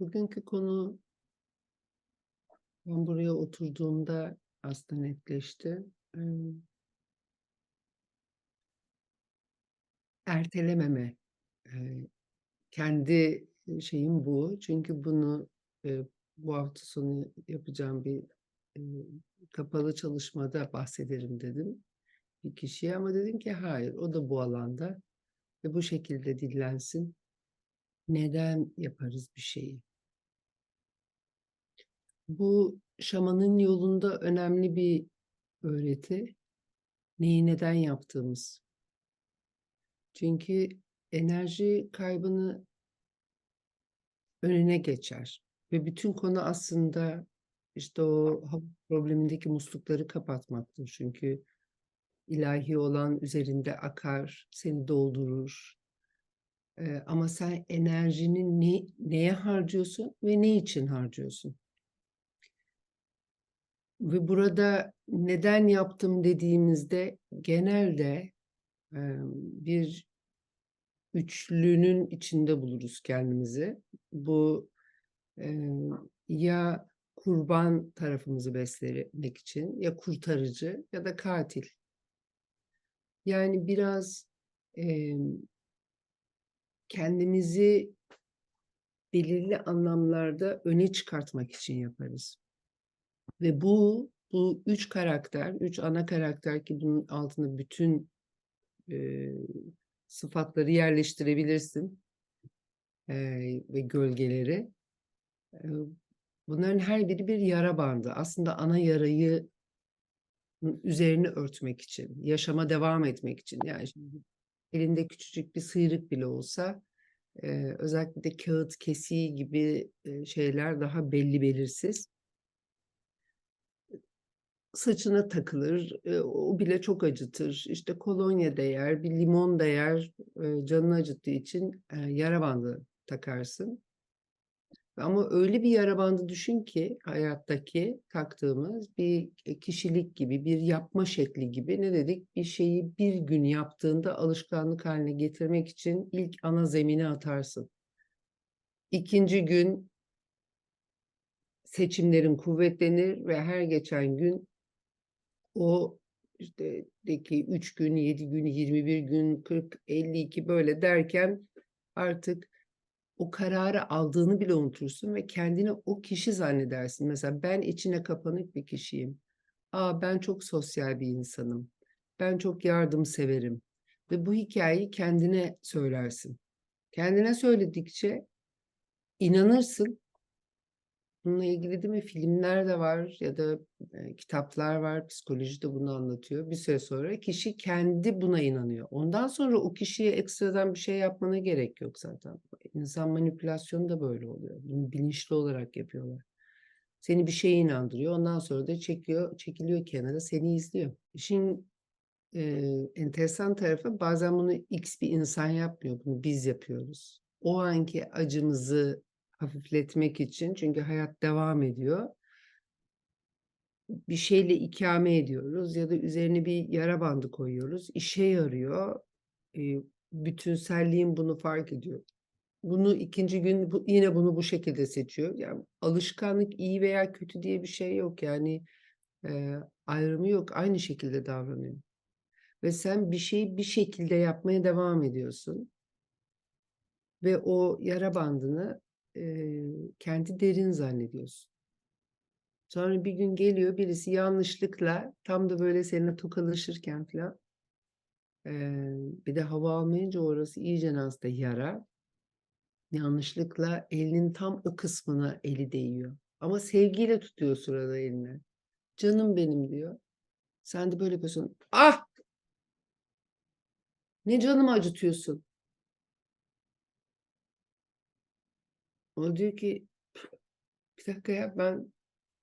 Bugünkü konu ben buraya oturduğumda aslında netleşti. Ertelememe. Kendi, şeyim bu. Çünkü bunu, bu hafta sonu yapacağım bir, kapalı çalışmada bahsederim dedim bir kişiye ama dedim ki hayır, o da bu alanda ve bu şekilde dillensin. Neden yaparız bir şeyi? Bu şamanın yolunda önemli bir öğreti. Neyi neden yaptığımız. Çünkü enerji kaybını önüne geçer ve bütün konu aslında, işte, o problemindeki muslukları kapatmaktır. Çünkü ilahi olan üzerinde akar, seni doldurur. Eee, ama sen enerjini ne neye harcıyorsun ve ne için harcıyorsun? Ve burada neden yaptım dediğimizde genelde, emm, bir üçlünün içinde buluruz kendimizi. Bu, eee, ya kurban tarafımızı beslemek için ya kurtarıcı ya da katil. Yani biraz, emm kendimizi belirli anlamlarda öne çıkartmak için yaparız. Ve bu, bu 3 karakter, 3 ana karakter ki bunun altında bütün, eee, sıfatları yerleştirebilirsin. Eee, ve gölgeleri. Eee, bunların her biri bir yara bandı. Aslında ana yarayı üzerini örtmek için, yaşama devam etmek için. Yani, şimdi elinde küçücük bir sıyrık bile olsa, eee, özellikle de kağıt kesiği gibi, eee, şeyler daha belli belirsiz. Saçına takılır, eee, o bile çok acıtır. İşte, kolonya değer, bir limon değer, eee, canını acıttığı için, eee, yara bandı takarsın. Ama öyle bir yara bandı düşün ki hayattaki taktığımız bir, eee, kişilik gibi, bir yapma şekli gibi. Ne dedik? Bir şeyi bir gün yaptığında alışkanlık hâline getirmek için ilk ana zemini atarsın. 2'nci gün seçimlerin kuvvetlenir ve her geçen gün o, işte, deki 3 gün, 7 gün, 21 gün, 40, 52 böyle derken artık o kararı aldığını bile unutursun ve kendini o kişi zannedersin. Mesela ben içine kapanık bir kişiyim. A, ben çok sosyal bir insanım. Ben çok yardımseverim ve bu hikâyeyi kendine söylersin. Kendine söyledikçe inanırsın. Bununla ilgili değil mi filmler de var ya da, eee, kitaplar var. Psikoloji de bunu anlatıyor. Bir süre sonra kişi kendi buna inanıyor. Ondan sonra o kişiye ekstradan bir şey yapmana gerek yok zaten. İnsan manipülasyonu da böyle oluyor. Bunu bilinçli olarak yapıyorlar. Seni bir şeye inandırıyor. Ondan sonra da çekiyor çekiliyor kenara, seni izliyor. İşin, eee, enteresan tarafı bazen bunu X bir insan yapmıyor. Bunu biz yapıyoruz. O anki acımızı hafifletmek için çünkü hayat devam ediyor. Bir şeyle ikame ediyoruz ya da üzerine bir yara bandı koyuyoruz. İşe yarıyor. Eee, bütünselliğin bunu fark ediyor. Bunu 2'nci gün yine bunu bu şekilde seçiyor. Yani alışkanlık iyi veya kötü diye bir şey yok. Yani, ayrımı yok. Aynı şekilde davranıyor ve sen bir şeyi bir şekilde yapmaya devam ediyorsun. Ve o yara bandını, kendi derin zannediyorsun. Sonra bir gün geliyor birisi yanlışlıkla tam da böyle seninle tokalaşırken filan eee, bir de hava almayınca orası iyicene hasta yara. Yanlışlıkla elinin tam o kısmına eli değiyor ama sevgiyle tutuyor sırada elini. "Canım benim." diyor. Sen de böyle yapıyorsun. "Ah!" "Ne canımı acıtıyorsun?" O diyor ki, "Bir dakika ya, ben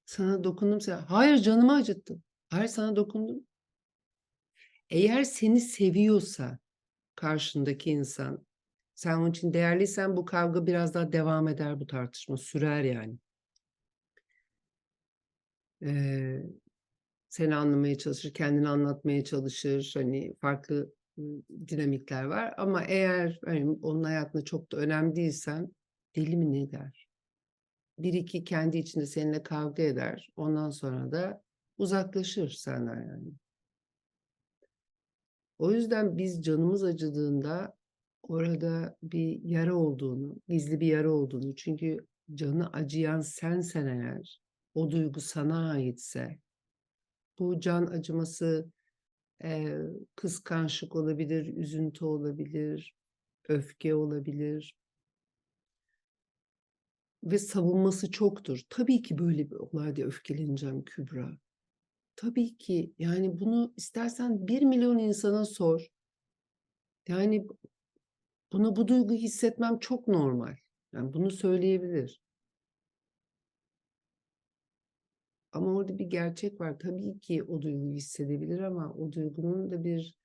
sana dokundum sen" "Hayır, canımı acıttın." "Hayır, sana dokundum." Eğer seni seviyorsa karşındaki insan, sen onun için değerliysen bu kavga biraz daha devam eder, bu tartışma sürer yani. Eee, seni anlamaya çalışır, kendini anlatmaya çalışır. Hani, farklı, dinamikler var ama eğer, hani, onun hayatında çok da önemli değilsen deli mi ne der? bir iki kendi içinde seninle kavga eder. Ondan sonra da uzaklaşır senden yani. O yüzden biz canımız acıdığında orada bir yara olduğunu, gizli bir yara olduğunu çünkü canı acıyan sensen eğer, o duygu sana aitse, bu can acıması eee, kıskançlık olabilir, üzüntü olabilir, öfke olabilir. Ve savunması çoktur. Tabii ki böyle bir olayda öfkeleneceğim Kübra. Tabii ki yani bunu istersen bir milyon insana sor. Yani bunu bu duyguyu hissetmem çok normal. Yani bunu söyleyebilir. Ama orada bir gerçek var. Tabii ki o duyguyu hissedebilir ama o duygunun da bir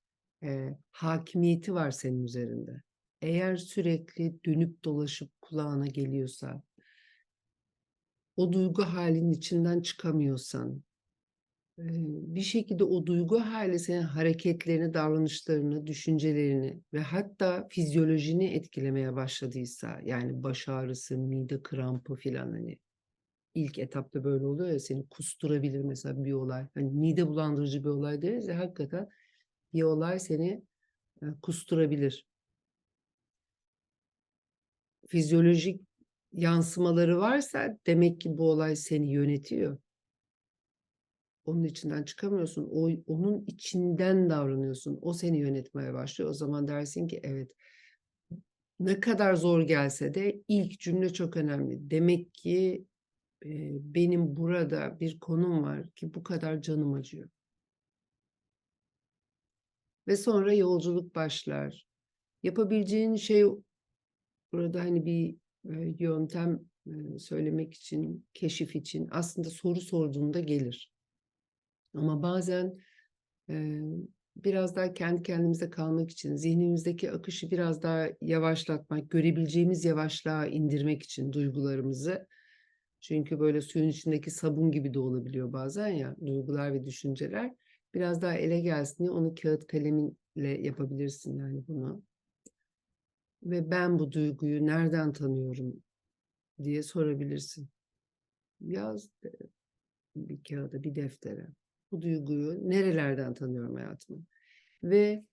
eee, hakimiyeti var senin üzerinde. Eğer sürekli dönüp dolaşıp kulağına geliyorsa, o duygu halinin içinden çıkamıyorsan, bir şekilde o duygu hali senin hareketlerini, davranışlarını, düşüncelerini ve hatta fizyolojini etkilemeye başladıysa, yani baş ağrısı, mide krampı filan hani ilk etapta böyle oluyor ya seni kusturabilir mesela bir olay. Hani mide bulandırıcı bir olay deriz ya hakikaten bir olay seni kusturabilir. Fizyolojik yansımaları varsa demek ki bu olay seni yönetiyor. Onun içinden çıkamıyorsun. O, onun içinden davranıyorsun. O seni yönetmeye başlıyor. O zaman dersin ki evet ne kadar zor gelse de ilk cümle çok önemli. Demek ki e, benim burada bir konum var ki bu kadar canım acıyor. Ve sonra yolculuk başlar. Yapabileceğin şey burada hani bir yöntem e, söylemek için, keşif için aslında soru sorduğunda gelir. Ama bazen e, biraz daha kendi kendimize kalmak için, zihnimizdeki akışı biraz daha yavaşlatmak, görebileceğimiz yavaşlığa indirmek için duygularımızı. Çünkü böyle suyun içindeki sabun gibi de olabiliyor bazen ya duygular ve düşünceler. Biraz daha ele gelsin diye onu kağıt kaleminle yapabilirsin yani bunu. Ve ben bu duyguyu nereden tanıyorum diye sorabilirsin. Yaz bir kağıda, bir deftere. Bu duyguyu nerelerden tanıyorum hayatımda? Ve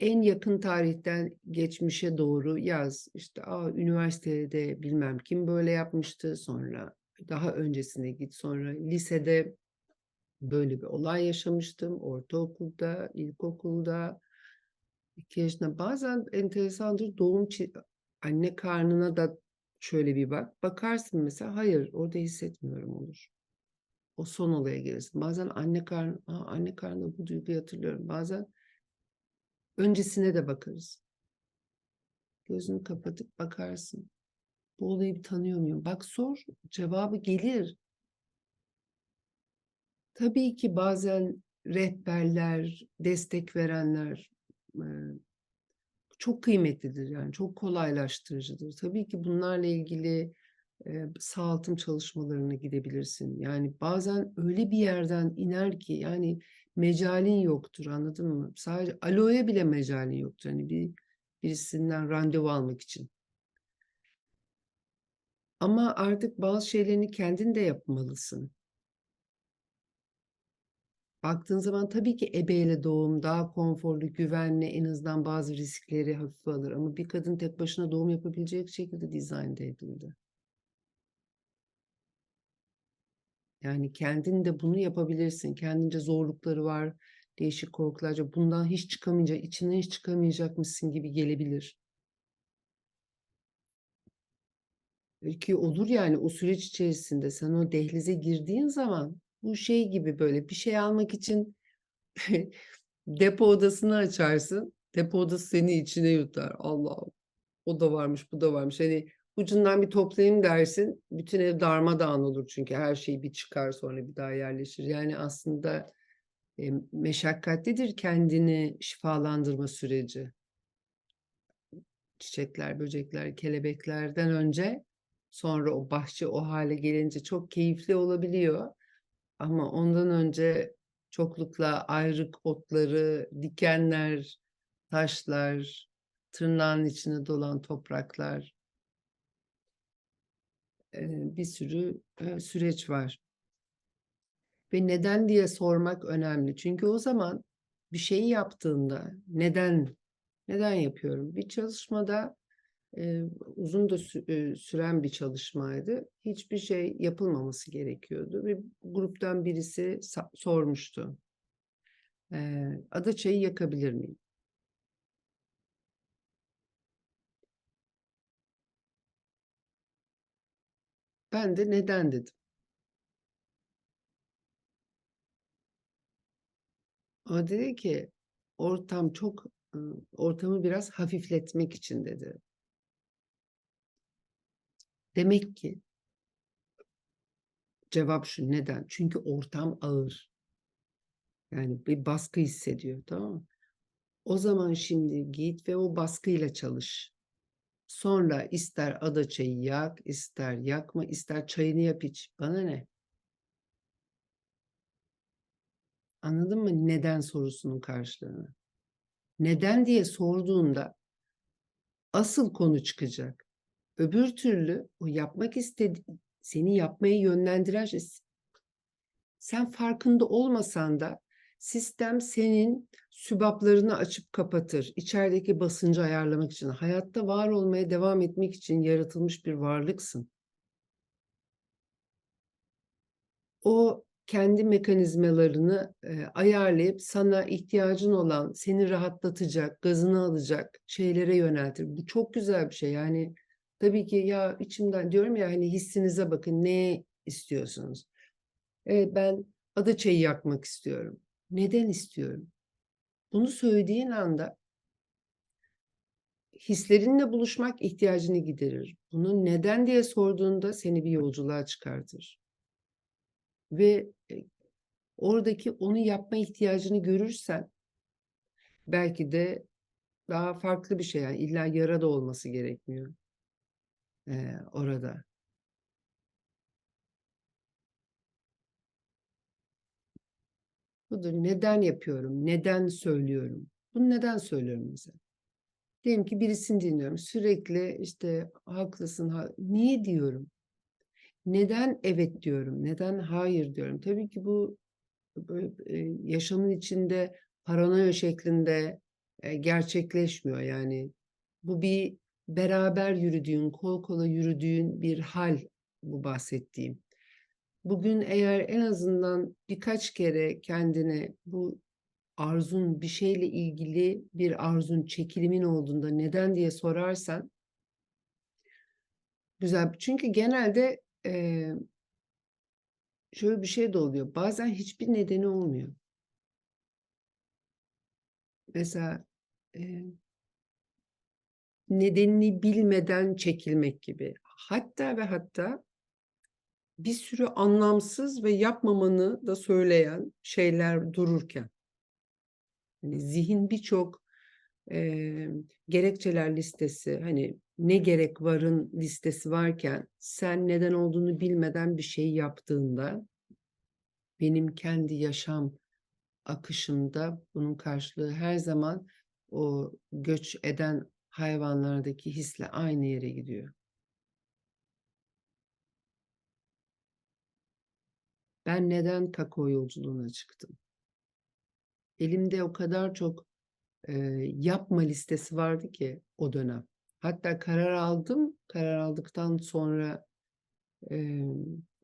en yakın tarihten geçmişe doğru yaz. İşte Aa, üniversitede bilmem kim böyle yapmıştı. Sonra daha öncesine git. Sonra lisede böyle bir olay yaşamıştım. Ortaokulda, ilkokulda, iki yaşında. Bazen enteresandır doğum anne karnına da şöyle bir bak. Bakarsın mesela hayır orada hissetmiyorum olur. O son olaya gelirsin. Bazen anne karnı, anne karnında bu duyguyu hatırlıyorum. Bazen öncesine de bakarız. Gözünü kapatıp bakarsın. Bu olayı bir tanıyor muyum? Bak sor, cevabı gelir. Tabii ki bazen rehberler, destek verenler çok kıymetlidir yani çok kolaylaştırıcıdır. Tabii ki bunlarla ilgili e, sağaltım çalışmalarına gidebilirsin. Yani bazen öyle bir yerden iner ki yani mecalin yoktur anladın mı? Sadece aloe bile mecalin yoktur. Hani bir birisinden randevu almak için. Ama artık bazı şeylerini kendin de yapmalısın. Baktığın zaman tabii ki ebeyle doğum daha konforlu, güvenli, en azından bazı riskleri hafife alır. Ama bir kadın tek başına doğum yapabilecek şekilde dizayn edildi. Yani kendin de bunu yapabilirsin. Kendince zorlukları var, değişik korkularca. Bundan hiç çıkamayacak, içinden hiç çıkamayacakmışsın gibi gelebilir. Belki olur yani o süreç içerisinde sen o dehlize girdiğin zaman bu şey gibi böyle bir şey almak için depo odasını açarsın. Depo odası seni içine yutar. Allah'ım o da varmış bu da varmış. Hani ucundan bir toplayayım dersin. Bütün ev darmadağın olur çünkü her şey bir çıkar sonra bir daha yerleşir. Yani aslında e, meşakkatlidir kendini şifalandırma süreci. Çiçekler, böcekler, kelebeklerden önce sonra o bahçe o hale gelince çok keyifli olabiliyor. Ama ondan önce çoklukla ayrık otları, dikenler, taşlar, tırnağın içine dolan topraklar. bir sürü süreç var. Ve neden diye sormak önemli. Çünkü o zaman bir şeyi yaptığında neden neden yapıyorum? Bir çalışmada uzun da sü- süren bir çalışmaydı. Hiçbir şey yapılmaması gerekiyordu. Ve gruptan birisi sormuştu. E, ada çayı yakabilir miyim? Ben de neden dedim. O dedi ki ortam çok ortamı biraz hafifletmek için dedi. Demek ki cevap şu neden? Çünkü ortam ağır. Yani bir baskı hissediyor tamam mı? O zaman şimdi git ve o baskıyla çalış. Sonra ister ada çayı yak, ister yakma, ister çayını yap iç. Bana ne? Anladın mı neden sorusunun karşılığını? Neden diye sorduğunda asıl konu çıkacak. Öbür türlü o yapmak istedi seni yapmaya yönlendiren şey sen farkında olmasan da sistem senin sübaplarını açıp kapatır. İçerideki basıncı ayarlamak için. Hayatta var olmaya devam etmek için yaratılmış bir varlıksın. O kendi mekanizmalarını e, ayarlayıp sana ihtiyacın olan, seni rahatlatacak, gazını alacak şeylere yöneltir. Bu çok güzel bir şey. Yani tabii ki ya içimden diyorum ya hani hissinize bakın ne istiyorsunuz? Evet ben ada çayı yakmak istiyorum. Neden istiyorum? Bunu söylediğin anda hislerinle buluşmak ihtiyacını giderir. Bunu neden diye sorduğunda seni bir yolculuğa çıkartır. Ve e, oradaki onu yapma ihtiyacını görürsen belki de daha farklı bir şey yani illa yara da olması gerekmiyor ee, orada. Budur. Neden yapıyorum? Neden söylüyorum? Bunu neden söylüyorum mesela? Diyelim ki birisini dinliyorum. Sürekli işte haklısın. Ha Niye diyorum? Neden evet diyorum? Neden hayır diyorum? Tabii ki bu böyle e, yaşamın içinde paranoya şeklinde e, gerçekleşmiyor. Yani bu bir beraber yürüdüğün, kol kola yürüdüğün bir hal bu bahsettiğim. Bugün eğer en azından birkaç kere kendine bu arzun bir şeyle ilgili bir arzun çekilimin olduğunda neden diye sorarsan güzel. Çünkü genelde e, şöyle bir şey de oluyor. Bazen hiçbir nedeni olmuyor. Mesela e, nedenini bilmeden çekilmek gibi. Hatta ve hatta bir sürü anlamsız ve yapmamanı da söyleyen şeyler dururken. Yani zihin birçok e, gerekçeler listesi hani ne gerek varın listesi varken sen neden olduğunu bilmeden bir şey yaptığında benim kendi yaşam akışımda bunun karşılığı her zaman o göç eden hayvanlardaki hisle aynı yere gidiyor. Ben neden kakao yolculuğuna çıktım? Elimde o kadar çok e, yapma listesi vardı ki o dönem. Hatta karar aldım. Karar aldıktan sonra e,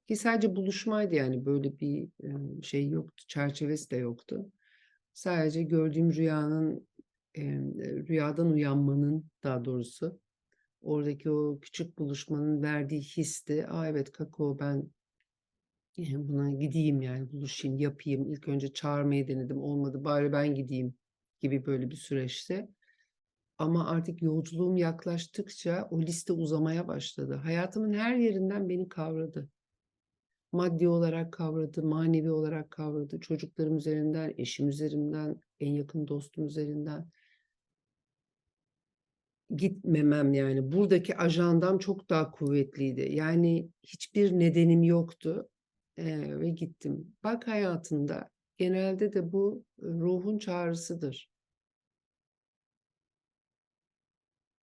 ki sadece buluşmaydı yani böyle bir e, şey yoktu. Çerçevesi de yoktu. Sadece gördüğüm rüyanın e, rüyadan uyanmanın daha doğrusu oradaki o küçük buluşmanın verdiği histi. Aa evet kakao ben buna gideyim yani buluşayım, yapayım. İlk önce çağırmayı denedim, olmadı. Bari ben gideyim gibi böyle bir süreçte. Ama artık yolculuğum yaklaştıkça o liste uzamaya başladı. Hayatımın her yerinden beni kavradı. Maddi olarak kavradı, manevi olarak kavradı. Çocuklarım üzerinden, eşim üzerinden, en yakın dostum üzerinden. Gitmemem yani. Buradaki ajandam çok daha kuvvetliydi. Yani hiçbir nedenim yoktu Eee, ve gittim. Bak hayatında genelde de bu ruhun çağrısıdır.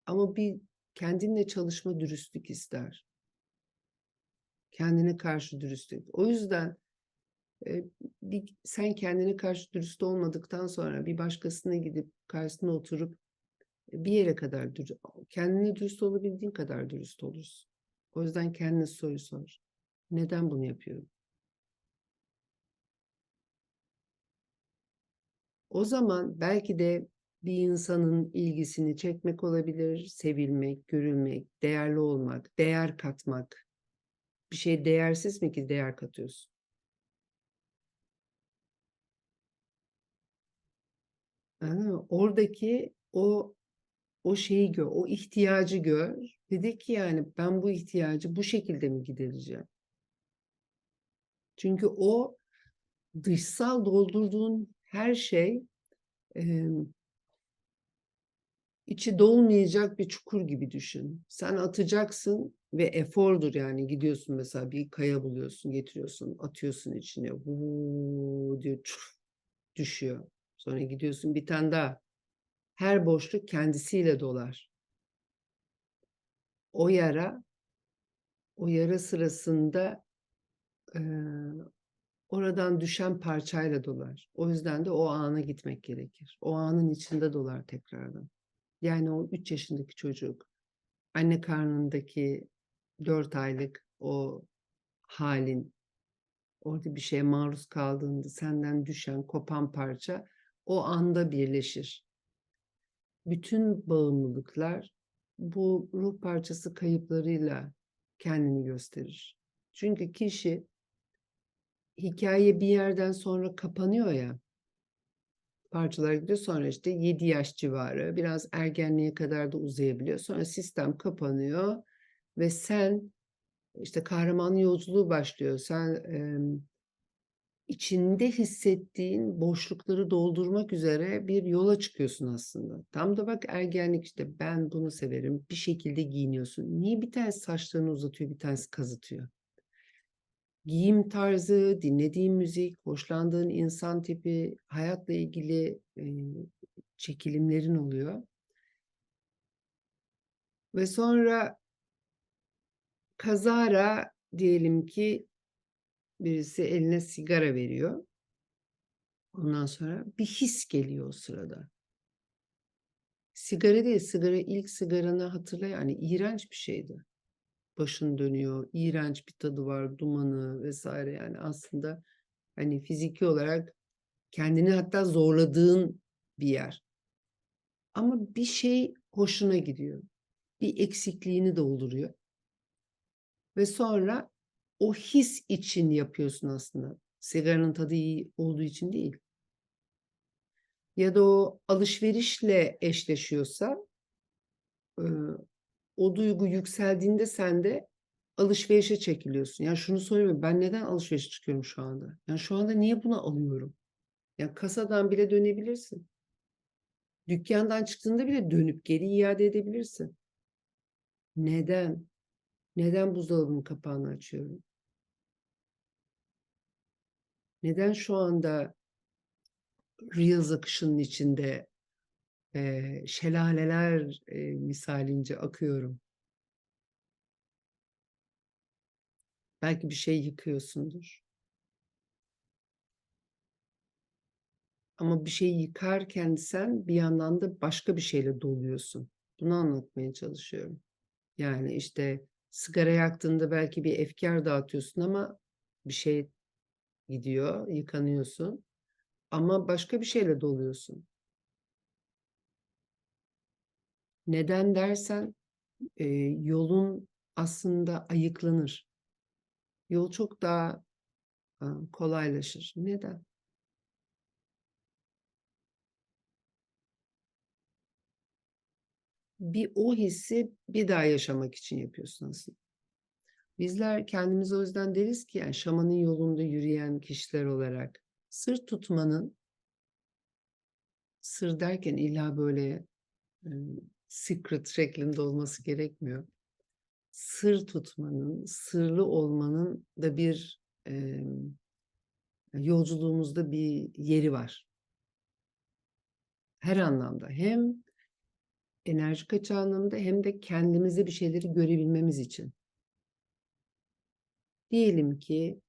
Ama bir kendinle çalışma dürüstlük ister. Kendine karşı dürüstlük. O yüzden e, bir, sen kendine karşı dürüst olmadıktan sonra bir başkasına gidip karşısına oturup bir yere kadar dürüst, kendine dürüst olabildiğin kadar dürüst olursun. O yüzden kendine soru sor. Neden bunu yapıyorum? O zaman belki de bir insanın ilgisini çekmek olabilir, sevilmek, görülmek, değerli olmak, değer katmak. Bir şey değersiz mi ki değer katıyorsun? Mı? Oradaki o o şeyi gör, o ihtiyacı gör. Dedi ki yani ben bu ihtiyacı bu şekilde mi gidereceğim? Çünkü o dışsal doldurduğun her şey e, içi dolmayacak bir çukur gibi düşün. Sen atacaksın ve efordur yani gidiyorsun mesela bir kaya buluyorsun, getiriyorsun, atıyorsun içine. Vuu diyor çuf, düşüyor. Sonra gidiyorsun bir tane daha. Her boşluk kendisiyle dolar. O yara o yara sırasında e, oradan düşen parçayla dolar. O yüzden de o ana gitmek gerekir. O anın içinde dolar tekrardan. Yani o 3 yaşındaki çocuk, anne karnındaki 4 aylık o halin, orada bir şeye maruz kaldığında senden düşen, kopan parça o anda birleşir. Bütün bağımlılıklar bu ruh parçası kayıplarıyla kendini gösterir. Çünkü kişi hikaye bir yerden sonra kapanıyor ya. Parçalar gidiyor sonra işte 7 yaş civarı biraz ergenliğe kadar da uzayabiliyor. Sonra sistem kapanıyor ve sen işte kahraman yolculuğu başlıyor. Sen e, içinde hissettiğin boşlukları doldurmak üzere bir yola çıkıyorsun aslında. Tam da bak ergenlik işte ben bunu severim. Bir şekilde giyiniyorsun. Niye bir tanesi saçlarını uzatıyor, bir tanesi kazıtıyor? Giyim tarzı, dinlediğin müzik, hoşlandığın insan tipi, hayatla ilgili çekilimlerin oluyor. Ve sonra kazara diyelim ki birisi eline sigara veriyor. Ondan sonra bir his geliyor o sırada. Sigara değil, sigara ilk sigaranı hatırla yani iğrenç bir şeydi. Başın dönüyor, iğrenç bir tadı var, dumanı vesaire yani aslında hani fiziki olarak kendini hatta zorladığın bir yer. Ama bir şey hoşuna gidiyor. Bir eksikliğini dolduruyor. Ve sonra o his için yapıyorsun aslında. Sigaranın tadı iyi olduğu için değil. Ya da o alışverişle eşleşiyorsa o duygu yükseldiğinde sen de alışverişe çekiliyorsun. Yani şunu söyleme ben neden alışverişe çıkıyorum şu anda? Yani şu anda niye bunu alıyorum? Yani kasadan bile dönebilirsin. Dükkandan çıktığında bile dönüp geri iade edebilirsin. Neden? Neden buzdolabının kapağını açıyorum? Neden şu anda Reels akışının içinde e, şelaleler e, misalince akıyorum? Belki bir şey yıkıyorsundur. Ama bir şey yıkarken sen bir yandan da başka bir şeyle doluyorsun. Bunu anlatmaya çalışıyorum. Yani işte sigara yaktığında belki bir efkar dağıtıyorsun ama bir şey gidiyor, yıkanıyorsun. Ama başka bir şeyle doluyorsun. Neden dersen e, yolun aslında ayıklanır. Yol çok daha e, kolaylaşır. Neden? Bir o hissi bir daha yaşamak için yapıyorsun aslında. Bizler kendimize o yüzden deriz ki yani şamanın yolunda yürüyen kişiler olarak sır tutmanın sır derken illa böyle secret şeklinde olması gerekmiyor. Sır tutmanın, sırlı olmanın da bir e, yolculuğumuzda bir yeri var. Her anlamda hem enerji kaçağı anlamında hem de kendimize bir şeyleri görebilmemiz için. Diyelim ki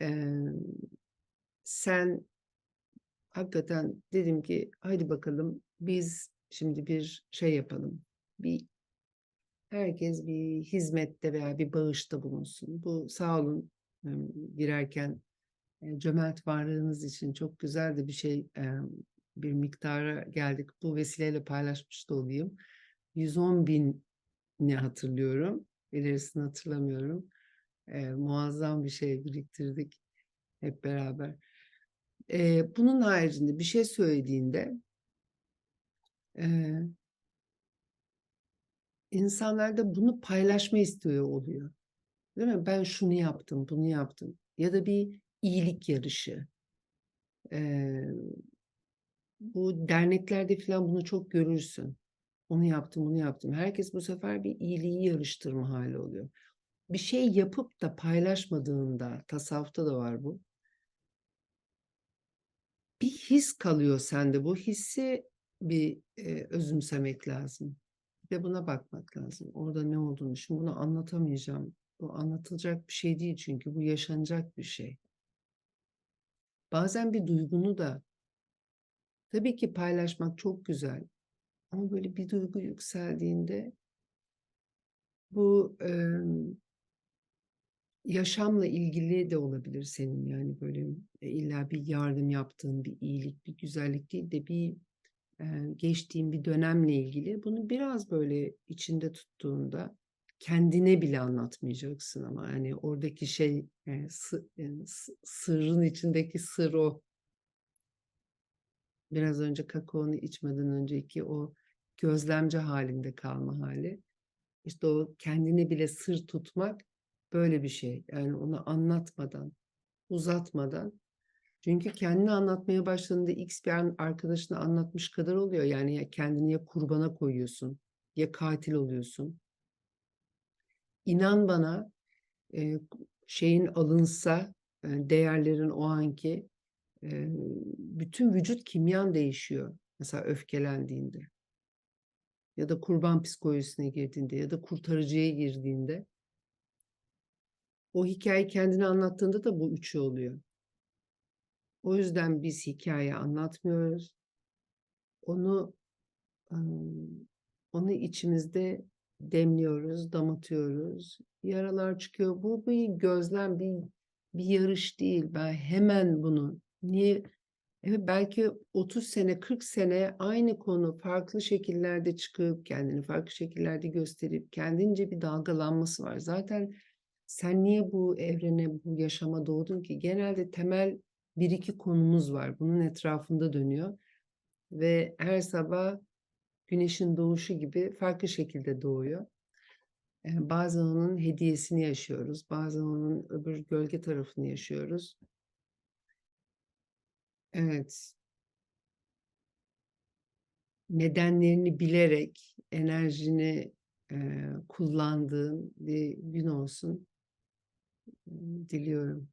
eee, sen hakikaten dedim ki hadi bakalım biz şimdi bir şey yapalım. Bir herkes bir hizmette veya bir bağışta bulunsun. Bu sağ olun girerken e, cömert varlığınız için çok güzel de bir şey bir miktara geldik. Bu vesileyle paylaşmış da olayım. 110 bin ne hatırlıyorum. İlerisini hatırlamıyorum. E, muazzam bir şey biriktirdik hep beraber. E, bunun haricinde bir şey söylediğinde e, insanlar da bunu paylaşma istiyor oluyor. Değil mi? Ben şunu yaptım, bunu yaptım. Ya da bir iyilik yarışı. E, bu derneklerde falan bunu çok görürsün. Onu yaptım, bunu yaptım. Herkes bu sefer bir iyiliği yarıştırma hali oluyor. Bir şey yapıp da paylaşmadığında, tasavvufta da var bu. Bir his kalıyor sende. Bu hissi bir e, özümsemek lazım. Bir de buna bakmak lazım. Orada ne olduğunu. Şimdi bunu anlatamayacağım. Bu anlatılacak bir şey değil çünkü bu yaşanacak bir şey. Bazen bir duygunu da tabii ki paylaşmak çok güzel. Ama böyle bir duygu yükseldiğinde bu e, yaşamla ilgili de olabilir senin yani böyle e, illa bir yardım yaptığın bir iyilik bir güzellik değil de bir e, geçtiğin bir dönemle ilgili bunu biraz böyle içinde tuttuğunda kendine bile anlatmayacaksın ama yani oradaki şey e, sı- e, sı- sırrın içindeki sır o biraz önce kakaonu içmeden önceki o gözlemci halinde kalma hali. İşte o kendine bile sır tutmak böyle bir şey. Yani onu anlatmadan, uzatmadan. Çünkü kendini anlatmaya başladığında X bir arkadaşına anlatmış kadar oluyor. Yani ya kendini ya kurbana koyuyorsun ya katil oluyorsun. İnan bana şeyin alınsa değerlerin o anki bütün vücut kimyan değişiyor. Mesela öfkelendiğinde ya da kurban psikolojisine girdiğinde ya da kurtarıcıya girdiğinde o hikaye kendini anlattığında da bu üçü oluyor. O yüzden biz hikaye anlatmıyoruz. Onu onu içimizde demliyoruz, damatıyoruz. Yaralar çıkıyor. Bu bir gözlem, bir bir yarış değil. Ben hemen bunu niye Evet belki 30 sene, 40 sene aynı konu farklı şekillerde çıkıp kendini farklı şekillerde gösterip kendince bir dalgalanması var. Zaten sen niye bu evrene, bu yaşama doğdun ki? Genelde temel bir iki konumuz var. Bunun etrafında dönüyor. Ve her sabah güneşin doğuşu gibi farklı şekilde doğuyor. Ee, Bazen onun hediyesini yaşıyoruz. Bazen onun öbür gölge tarafını yaşıyoruz. Evet. Nedenlerini bilerek enerjini eee, kullandığın bir gün olsun. Diliyorum.